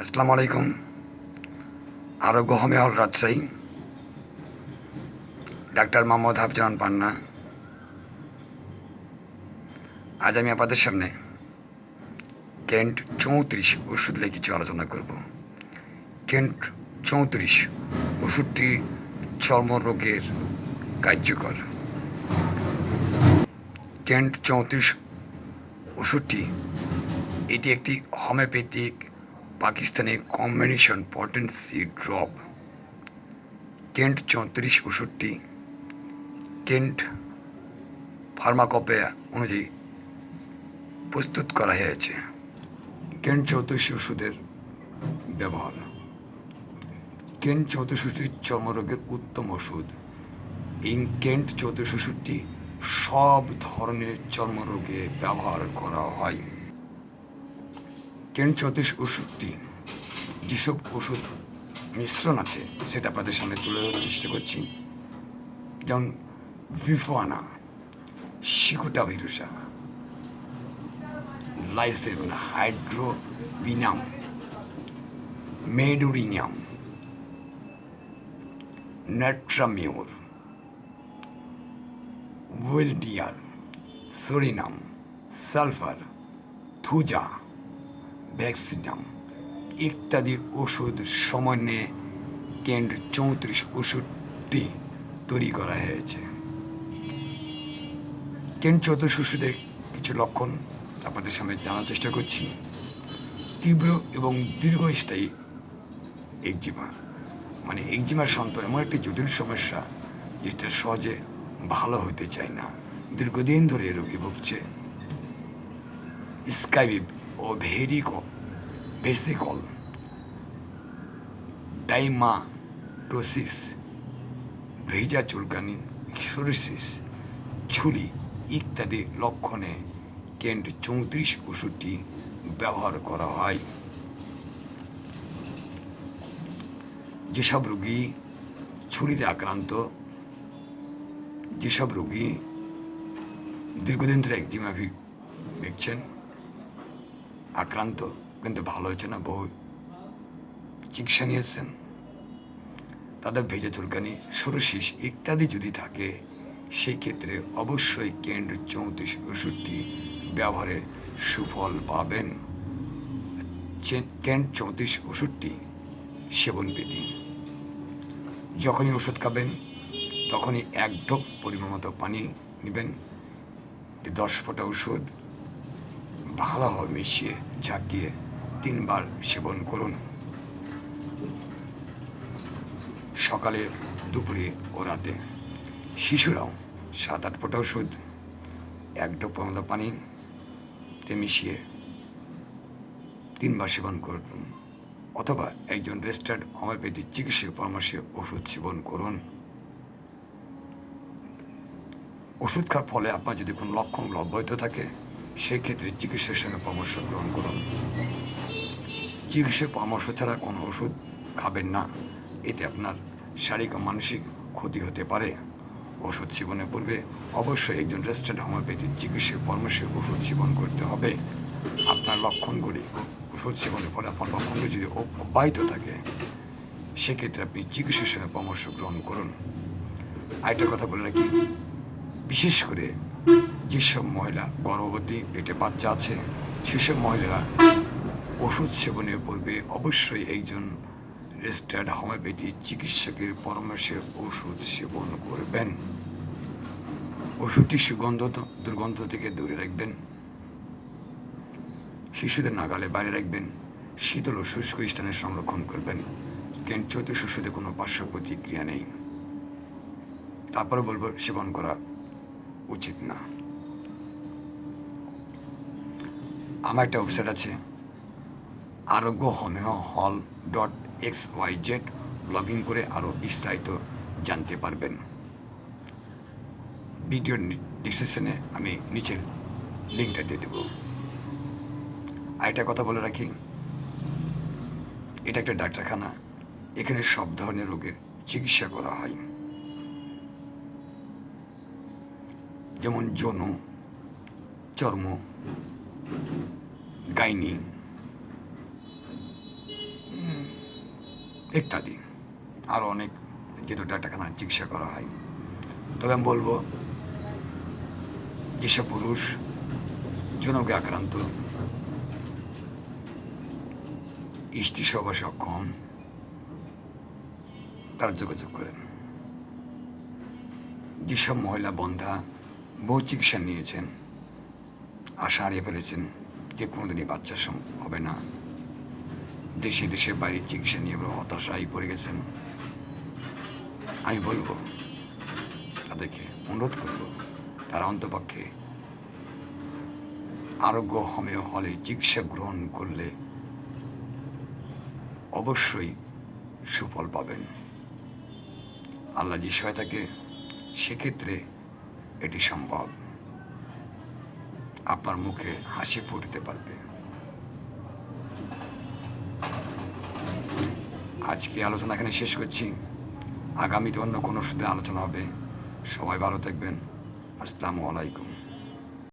আসসালামু আলাইকুম। আরোগ্য হোমে হল রাজশাহী। ডাক্তার মোহাম্মদ হাফজান পান্না। আজ আমি আপনাদের সামনে কেন্ট চৌত্রিশ ওষুধ নিয়ে কিছু আলোচনা করব। কেন্ট চৌত্রিশ ওষুধটি চর্মরোগের কার্যকর। কেন্ট চৌত্রিশ ওষুধটি, এটি একটি homeopathic Pakistani combination potency drop Kent চৌত্রিশ ওষুধটি কেন্ট ফার্মাকপে অনুযায়ী প্রস্তুত করা হয়েছে। কেন্ট চৌত্রিশ ওষুধের ব্যবহার। কেন্ট চৌত্রিশ ওষুধটি চর্মরোগের উত্তম ওষুধ। এই কেন্ট চৌত্রিশ ওষুধটি সব ধরনের চর্মরোগে ব্যবহার করা হয়। কেন চৌত্রিশ ওষুধটি? যেসব ওষুধ মিশ্রণ আছে, সেটা আপনাদের সামনে তুলে ধরার চেষ্টা করছি। যেমন ভিফোয়ানা শিকুটা ভিরুসা লাইসেন হাইড্রোবিনাম, মেডুরিনিয়াম নেট্রামিউর ওয়েলডিয়ার, সরিনাম, সালফার, থুজা। ভ্যাক্সিনাম ইত্যাদি ওষুধ সমন্বয়ে কেন্দ্র চৌত্রিশ ওষুধটি তৈরি করা হয়েছে। কেন্দ্র চৌত্রিশ ওষুধের কিছু লক্ষণ আপনাদের সামনে জানার চেষ্টা করছি। তীব্র এবং দীর্ঘস্থায়ী একজিমা। মানে একজিমার শান্ত এমন একটি জটিল সমস্যা যেটা সহজে ভালো হতে চায় না। দীর্ঘদিন ধরে রোগী ভুগছে। স্কাইবিব ও ভেরিকো ভেসিকল ডাইমাটোসিস, ভেজা চুলকানি সোরিসিস ছুরি ইত্যাদি লক্ষণে কেন্ট চৌত্রিশ ওষুধটি ব্যবহার করা হয়। যেসব রোগী ছুরিতে আক্রান্ত, যেসব রোগী দীর্ঘদিন ধরে একজিমা দেখছেন আক্রান্ত, কিন্তু ভালো হচ্ছে না বহু চিকিৎসা নিয়েছেন। তাদের ভেজা চুলকানি, সরশিস ইত্যাদি যদি থাকে সেই ক্ষেত্রে অবশ্যই কেন্দ্র চৌত্রিশ ওষুধটি ব্যবহারে সুফল পাবেন। কেন্ট চৌত্রিশ ওষুধটি সেবন বিধি যখনই ওষুধ খাবেন, তখনই এক ঢোক পরিমাণ মতো পানি নেবেন। দশ ফোঁটা ওষুধ ভালোভাবে মিশিয়ে ঝাঁকিয়ে তিনবার সেবন করুন। সকালে, দুপুরে ও রাতে শিশুরাও সাত আট ফোঁটা ওষুধ, এক ডোপ পানিতে মিশিয়ে তিনবার সেবন করুন। অথবা একজন রেজিস্টার্ড হোমিওপ্যাথি চিকিৎসক পরামর্শে ওষুধ সেবন করুন। ওষুধ খাওয়ার ফলে আপনার যদি কোনো লক্ষণ অব্যাহত থাকে সেই ক্ষেত্রে চিকিৎসার সঙ্গে পরামর্শ গ্রহণ করুন। চিকিৎসক পরামর্শ ছাড়া কোনো ওষুধ খাবেন না। এতে আপনার শারীরিক ও মানসিক ক্ষতি হতে পারে। ওষুধ সেবনের পূর্বে অবশ্যই একজন রেজিস্টার্ড হোমিওপ্যাথিক চিকিৎসক পরামর্শে ওষুধ সেবন করতে হবে। আপনার লক্ষণগুলি ওষুধ সেবনের পরে আপনার লক্ষণগুলি যদি অব্যাহত থাকে, সেক্ষেত্রে আপনি চিকিৎসার সঙ্গে পরামর্শ গ্রহণ করুন। আরেকটা কথা বলে রাখি, বিশেষ করে যেসব মহিলা গর্ভবতী পেটে বাচ্চা আছে, সেসব মহিলারা ওষুধ সেবনের পূর্বে অবশ্যই একজন রেজিস্টার্ড হোমিওপ্যাথি চিকিৎসকের পরামর্শে ওষুধ সেবন করবেন। ওষুধটি সুগন্ধ দুর্গন্ধ থেকে দূরে রাখবেন। শিশুদের নাগালে বাইরে রাখবেন। শীতল ও শুষ্ক স্থানে সংরক্ষণ করবেন। চৌত্রিশ ওষুধে কোনো পার্শ্ব প্রতিক্রিয়া নেই। তারপরে বলব, সেবন করা উচিত না। আমার একটা ওয়েবসাইট আছে Arogya homeo hall dot X Y Z log in করে আরও বিস্তারিত জানতে পারবেন। ভিডিওর ডিসক্রিপশনে আমি নিচের লিঙ্কটা দিয়ে দেবো। আর একটা কথা বলে রাখি, এটা একটা ডাক্তারখানা, এখানে সব ধরনের রোগের চিকিৎসা করা হয়। যেমন যৌন, চর্ম গাইনি। ইত্যাদি আরও অনেক যেহেতু ডাক্তারখানা চিকিৎসা করা হয়। তবে আমি বলব, যেসব পুরুষ জনকে আক্রান্ত, স্ত্রী সহবাসে অক্ষম তারা যোগাযোগ করেন। যেসব মহিলা বন্ধা বহু চিকিৎসা নিয়েছেন, আশা হারিয়ে ফেলেছেন যে কোনোদিনই বাচ্চা হবে না। দেশে দেশে বাইরে চিকিৎসা নিয়ে হতাশায় পড়ে গেছেন। আমি বলব, তাদেরকে অনুরোধ করব, তারা অন্তপক্ষে আরোগ্য হোমিও হলে চিকিৎসা গ্রহণ করলে অবশ্যই সুফল পাবেন। আল্লাহ যে সহায়তাকে, সেক্ষেত্রে এটি সম্ভব। আপনার মুখে হাসি ফুটতে পারবে। আজকে আলোচনা এখানে শেষ করছি। আগামীতে অন্য কোনো সুদে আলোচনা হবে। সবাই ভালো থাকবেন। আসসালামু আলাইকুম।